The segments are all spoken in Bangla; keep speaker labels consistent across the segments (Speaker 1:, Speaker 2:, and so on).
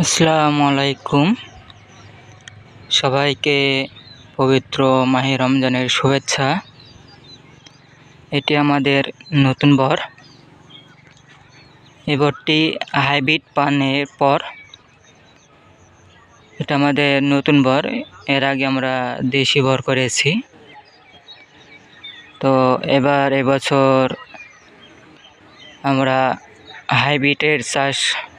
Speaker 1: আসসালামু আলাইকুম সবাইকে পবিত্র মাহে রমজানের শুভেচ্ছা। এটি আমাদের নতুন বর। এই বরটি হাইব্রিড পানের পর। এটা আমাদের নতুন বর, এর আগে আমরা দেশি বর করেছি। তো এবার এবছর আমরা হাইব্রিডের চাষ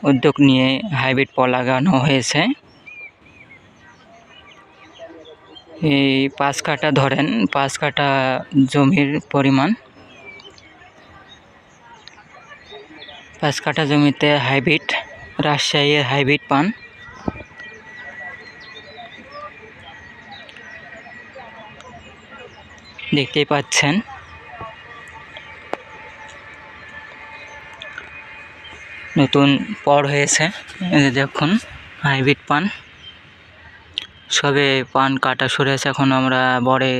Speaker 1: উদ্যোগ নিয়ে হাইব্রিড পল লাগানো হয়েছে। এই পাঁচ কাঠা ধরেন, পাঁচ কাঠা জমির পরিমাণ। পাঁচ কাঠা জমিতে হাইব্রিড, রাজশাহীর হাইব্রিড পান। দেখতেই পাচ্ছেন। নতুন পর হয়েছে। দেখুন, হাইব্রিড পান। সবে পান কাটা সরেছে এখন আমরা বড়ে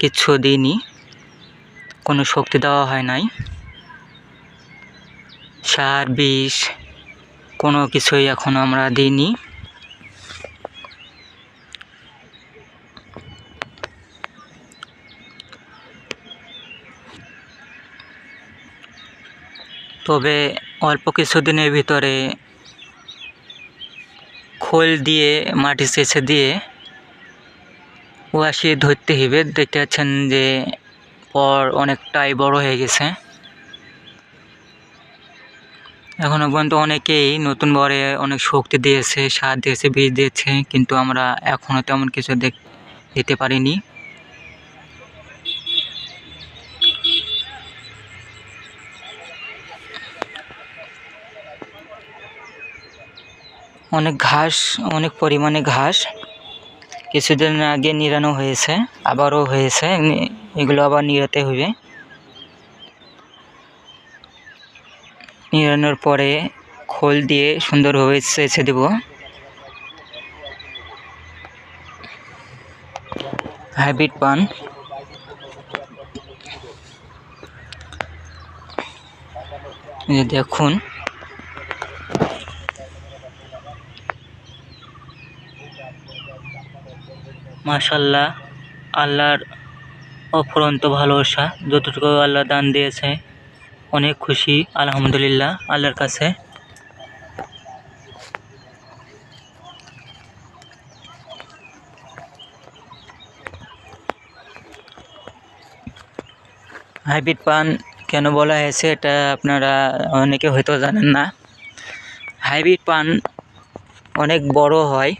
Speaker 1: কিচ্ছু দিইনি। কোনো শক্তি দেওয়া হয় নাই। সার, বিষ, কোনো কিছুই এখন আমরা দিইনি। তবে অল্প কিছুদিনের ভিতরে খোল দিয়ে, মাটি চেঁচে দিয়ে ওয়াশি ধরতে হবে দেখতে পাচ্ছেন যে পর অনেকটাই বড় হয়ে গেছে। এখনও পর্যন্ত অনেকেই নতুন বরে অনেক শক্তি দিয়েছে, সার দিয়েছে, বীজ দিয়েছে, কিন্তু আমরা এখনও তেমন কিছু দেখ, দিতে পারিনি। অনেক ঘাস, অনেক পরিমাণে ঘাস। কিছুদিন আগে নিরানো হয়েছে, আবারও হয়েছে। এগুলো আবার নিরাতে হবে। নিরানোর পরে খোল দিয়ে সুন্দরভাবে চেঁচে দেব। হাইব্রিড পান দেখুন মাশাল্লাহ আল্লাহর অফুরন্ত ভালোবাসা, যতটুকু আল্লাহ দান দিয়েছে, অনেক খুশি, আলহামদুলিল্লাহ, আল্লাহর কাছে। হাইব্রিড পান কেন বলা হয়েছে, এটা আপনারা অনেকে হয়তো জানেন না। হাইব্রিড পান অনেক বড় হয়।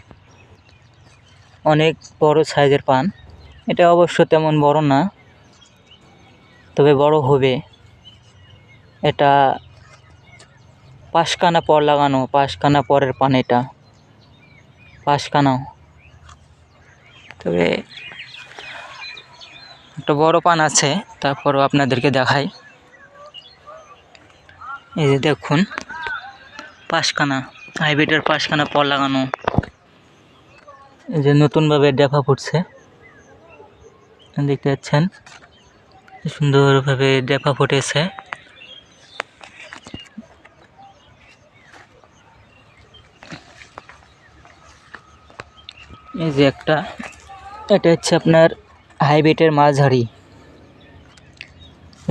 Speaker 1: অনেক বড় সাইজের পান। এটা অবশ্য তেমন বড় না, তবে বড় হবে। এটা পাঁচখানা পর লাগানো, পাঁচখানা পরের পান এটা। পাঁচখানা। তবে একটা বড় পান আছে, তারপরও আপনাদেরকে দেখাই। এই যে দেখুন, পাঁচখানা, হাইব্রিডের পাঁচখানা পর লাগানো। যে নতুনভাবে ডেফা ফুটছে। দেখতে পাচ্ছেন সুন্দরভাবে ডেফা ফুটেছে। এই যে একটা, এটা হচ্ছে আপনার হাইব্রিডের মাঝারি।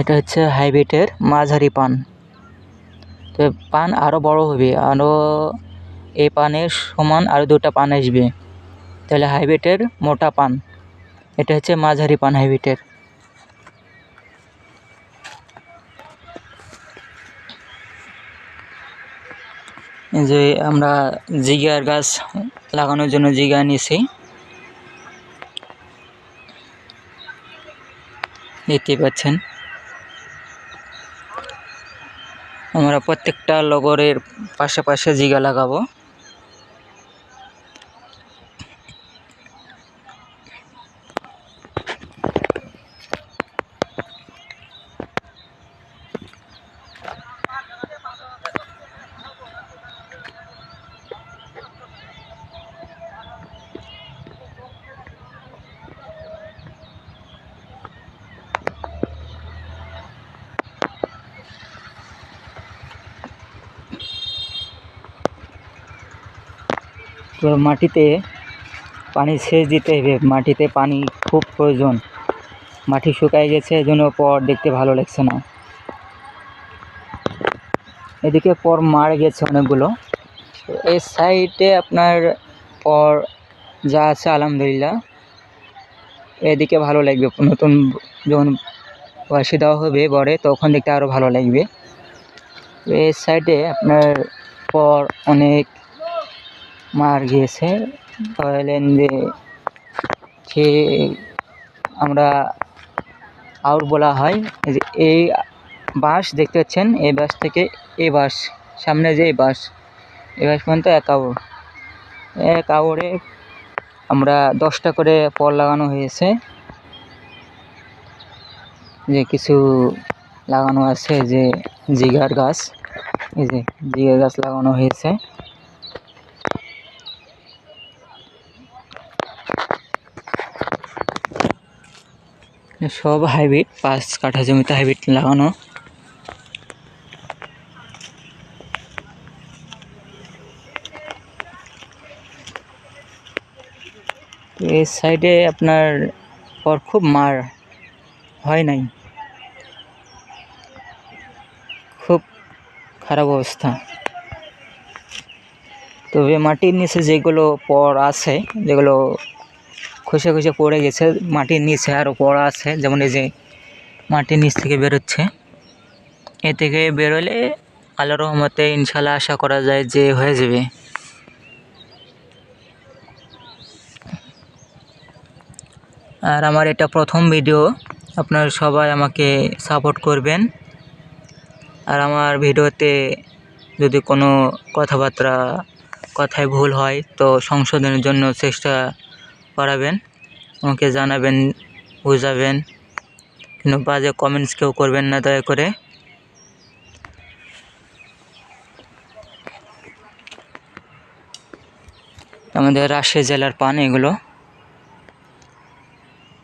Speaker 1: এটা হচ্ছে হাইব্রিডের মাঝারি পান। তো পান আরও বড় হবে আরও এই পানের সমান আরও দুটা পান আসবে। তাহলে হাইব্রিডের মোটা পান। এটা হচ্ছে মাঝারি পান হাইব্রিডের। যে আমরা জিগার গাছ লাগানোর জন্য জিগা নিয়েছি। দেখতে পাচ্ছেন। আমরা প্রত্যেকটা লগরের পাশে পাশে জিগা লাগাবো। মাটিতে পানি সেচ দিতে হবে। মাটিতে পানি খুব প্রয়োজন। মাটি শুকায় গেছে, এজন্য পর দেখতে ভালো লাগছে না। এদিকে পর মার গেছে অনেকগুলো। এই সাইডে আপনার পর যা আছে, আলহামদুলিল্লাহ। এদিকে ভালো লাগবে। নতুন যখন বয়সে দেওয়া হবে বড়ে তখন দেখতে আরও ভালো লাগবে। এই সাইডে আপনার পর অনেক মার গিয়েছে। ধরলেন যে সে আমরা আউট বলা হয়, যে এই বাঁশ দেখতে পাচ্ছেন, এই বাঁশ থেকে এই বাঁশ সামনে যে এই বাঁশ এই বাঁশ পর্যন্ত এক আউট এক আউড়ে আমরা দশটা করে পর লাগানো হয়েছে। যে কিছু লাগানো আছে, যে জিগার গাছ, এই যে জিগার গাছ লাগানো হয়েছে। সব হাইব্রিড, পাঁচ কাঠা জমিতে হাইব্রিড লাগানো। তো এই সাইডে আপনার পর খুব মার হয় নাই। খুব খারাপ অবস্থা। তবে মাটির নিচে যেগুলো পর আছে, যেগুলো খসে খসে পড়ে গেছে, মাটির নিচে আরও পড় আছে, যেমন এই যে মাটির নিচ থেকে বেরোচ্ছে। এ থেকে বেরোলে আল্লাহ রহমতে ইনশাল্লাহ আশা করা যায় যে হয়ে যাবে। আর আমার এটা প্রথম ভিডিও, আপনারা সবাই আমাকে সাপোর্ট করবেন। আর আমার ভিডিওতে যদি কোনো কথাবার্তা, কথায় ভুল হয়, তো সংশোধনের জন্য চেষ্টা করাবেন আমাকে জানাবেন, বোঝাবেন, কিন্তু বাজে কমেন্টস কেউ করবেন না, দয়া করে। আমাদের রাজশাহী জেলার পান এগুলো।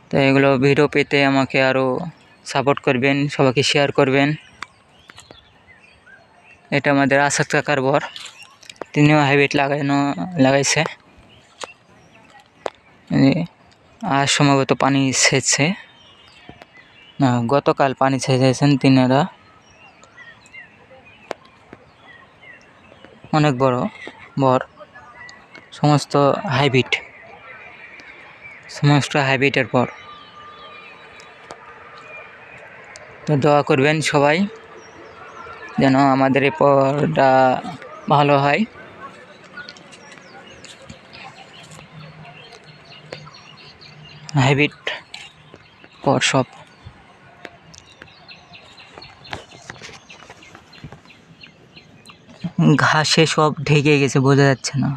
Speaker 1: তো এগুলো ভিডিও পেতে আমাকে আরও সাপোর্ট করবেন, সবাইকে শেয়ার করবেন। এটা আমাদের আসাদ কাকার বর, তিনিও হাইব্রিড লাগানো, লাগাইছে। আর সম্ভবত পানি সেচছে না, গতকাল পানি ছেঁচেছেন তিনারা। অনেক বড়, বর। সমস্ত হাইব্রিড। সমস্ত হাইব্রিডের পর তো দোয়া করবেন সবাই, যেন আমাদের এই পরটা ভালো হয়। হাইব্রিড পর সব ঘাসে সব ঢেকে গেছে, বোঝা যাচ্ছে না।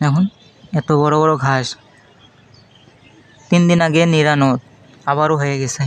Speaker 1: এখন এত বড় বড় ঘাস। তিন দিন আগে নিরানো আবারও হয়ে গেছে।